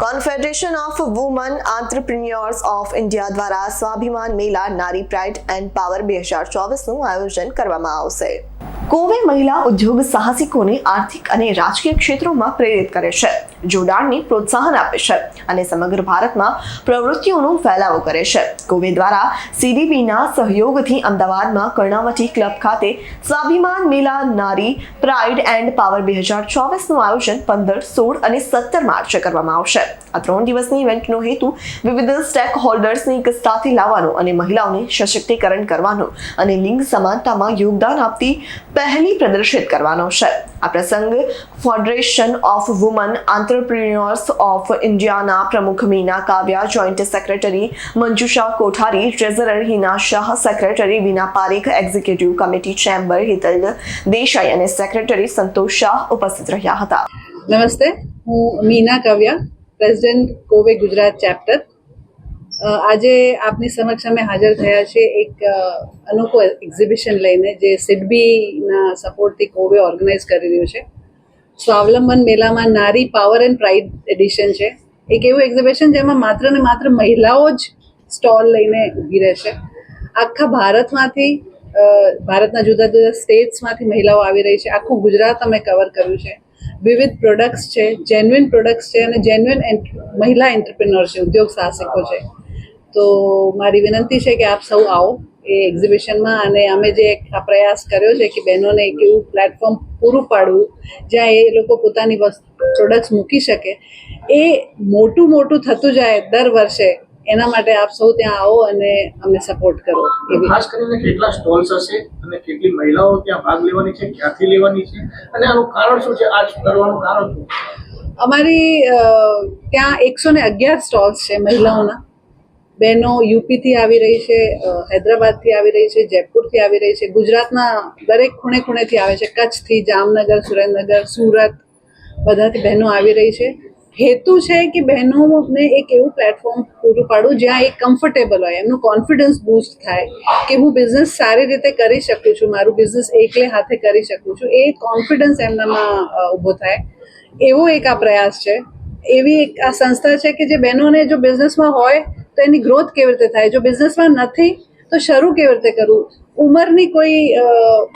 Confederation of women entrepreneurs of India દ્વારા સ્વાભિમાન મેલા, નારી પ્રાઇડ એન્ડ પાવર બે હજાર ચોવીસનું આયોજન કરવામાં આવશે. કોવે મહિલા ઉદ્યોગ સાહસિકોને આર્થિક અને રાજકીય ક્ષેત્રોમાં પ્રેરિત કરે છે. જોડાણને પ્રોત્સાહન આપે છે અને સમગ્ર ભારતમાં પ્રવૃત્તિઓનો ફેલાવો કરે છે. કોવે દ્વારા સીડીબીના સહયોગથી અમદાવાદમાં કર્ણાવતી ક્લબ ખાતે સ્વાભિમાન મેલા નારી પ્રાઇડ એન્ડ પાવર બે હજાર ચોવીસનું આયોજન પંદર, સોળ અને સત્તર માર્ચે કરવામાં આવશે. આ ત્રણ દિવસની ઇવેન્ટનો હેતુ વિવિધ સ્ટેક હોલ્ડર્સને એક સાથે લાવવાનો અને મહિલાઓને સશક્તિકરણ કરવાનો અને લિંગ સમાનતામાં યોગદાન આપતી પહેલી પ્રદર્શિત કરવાનો છે. આ પ્રસંગ federation of women entrepreneurs of ઇન્ડિયાના પ્રમુખ Meena Kavya joint secretary Manjusha Kothari treasurer Hina Shah secretary Veena Parekh executive committee chamber Hital Desai અને સેક્રેટરી સંતોષ શાહ ઉપસ્થિત રહ્યા હતા નમસ્તે હું મીના કાવ્યા પ્રેસિડેન્ટ કોવે ગુજરાત ચેપ્ટર આજે આપની સમક્ષ અમે હાજર થયા છે એક અનોખો એક્ઝિબિશન લઈને જે સિડબીના સપોર્ટથી કોવે ઓર્ગેનાઇઝ કરી રહ્યું છે સ્વાવલંબન મેળામાં નારી પાવર એન્ડ પ્રાઇડ એડિશન છે. એક એવું એક્ઝિબિશન જેમાં માત્ર ને માત્ર મહિલાઓ જ સ્ટોલ લઈને ઊભી રહેશે. આખા ભારતમાંથી ભારતના જુદા જુદા સ્ટેટ્સમાંથી મહિલાઓ આવી રહી છે. આખું ગુજરાત અમે કવર કર્યું છે. વિવિધ પ્રોડક્ટ્સ છે જેન્યુઇન પ્રોડક્ટ્સ છે અને જેન્યુઇન મહિલા એન્ટરપ્રિનર છે, ઉદ્યોગ સાહસિકો છે. તો મારી વિનંતી છે કે આપ સૌ આવો. એ એક્ઝિબિશનમાં અને અમે જે પ્રયાસ કર્યો છે કે બહેનોને એક એવું પ્લેટફોર્મ પૂરું પાડવું જ્યાં એ લોકો પોતાની વસ્તુ પ્રોડક્ટ્સ મૂકી શકે એ મોટું મોટું થતું જાય દર વર્ષે એના માટે આપ સૌ ત્યાં આવો અને અમને સપોર્ટ કરો એવી. ખાસ કરીને કેટલા સ્ટોલ્સ હશે અને કેટલી મહિલાઓ ત્યાં ભાગ લેવાની છે ક્યાંથી લેવાની છે અને આનું કારણ શું છે આ કરવાનું કારણ શું? અમારી ત્યાં એકસો ને અગિયાર સ્ટોલ્સ છે મહિલાઓના. બહેનો યુપીથી આવી રહી છે હૈદરાબાદથી આવી રહી છે, જયપુરથી આવી રહી છે, ગુજરાતના દરેક ખૂણે ખૂણેથી આવે છે, કચ્છથી જામનગર, સુરેન્દ્રનગર, સુરત, બધાથી બહેનો આવી રહી છે. હેતુ છે કે બહેનોને એક એવું પ્લેટફોર્મ પૂરું પાડું જ્યાં એ કમ્ફર્ટેબલ હોય, એમનું કોન્ફિડન્સ બૂસ્ટ થાય કે હું બિઝનેસ સારી રીતે કરી શકું છું, મારું બિઝનેસ એકલે હાથે કરી શકું છું, એ કોન્ફિડન્સ એમનામાં ઊભો થાય. એવો એક આ પ્રયાસ છે. એવી એક આ સંસ્થા છે કે જે બહેનોને જો બિઝનેસમાં હોય તો એની ગ્રોથ કેવી રીતે થાય? જો બિઝનેસમાં નથી, તો શરૂ કેવી રીતે કરવું ઉંમરની કોઈ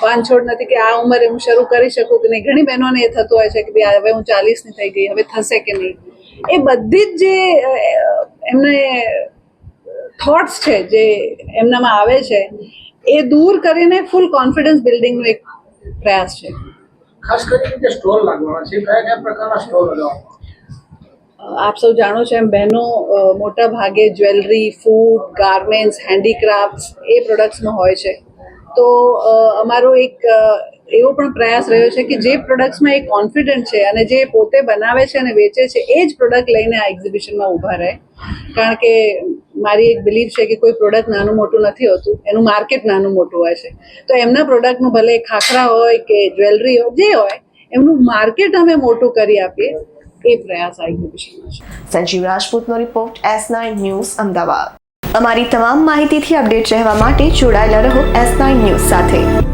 પાનછોડ નથી કે આ ઉંમરે હું શરૂ કરી શકું કે નહીં? ઘણી બહેનોને એ થતું હોય છે કે ભાઈ હવે હું ચાલીસની થઈ ગઈ, હવે થશે કે નહીં? એ બધી જ જે એમને થોટ્સ છે, જે એમનામાં આવે છે, એ દૂર કરીને ફૂલ કોન્ફિડન્સ બિલ્ડિંગનો એક પ્રયાસ છે. ખાસ કરીને સ્ટોલ લાગવાના છે કયા કયા પ્રકારના સ્ટોલ લગાવવા આપ સૌ જાણો છો એમ બહેનો મોટા ભાગે જ્વેલરી ફૂડ ગાર્મેન્ટ્સ હેન્ડીક્રાફ્ટ્સ એ પ્રોડક્ટ્સનો હોય છે તો અમારો એક એવો પણ પ્રયાસ રહ્યો છે કે જે પ્રોડક્ટ્સમાં એ કોન્ફિડન્ટ છે અને જે પોતે બનાવે છે અને વેચે છે એ જ પ્રોડક્ટ લઈને આ એક્ઝિબિશનમાં ઊભા રહે કારણ કે મારી એક બિલીફ છે કે કોઈ પ્રોડક્ટ નાનું મોટું નથી હોતું એનું માર્કેટ નાનું મોટું હોય છે તો એમના પ્રોડક્ટનું ભલે ખાખરા હોય કે જ્વેલરી હોય જે હોય એમનું માર્કેટ અમે મોટું કરી આપીએ એ પ્રયાસ આ એક્ઝિબિશનમાં છે Sanjeev રાજપૂતનો report S nine news Ahmedabad. અમારી તમામ માહિતીથી અપડેટ રહેવા માટે જોડાયેલા રહો એસ નાઇન ન્યૂઝ સાથે.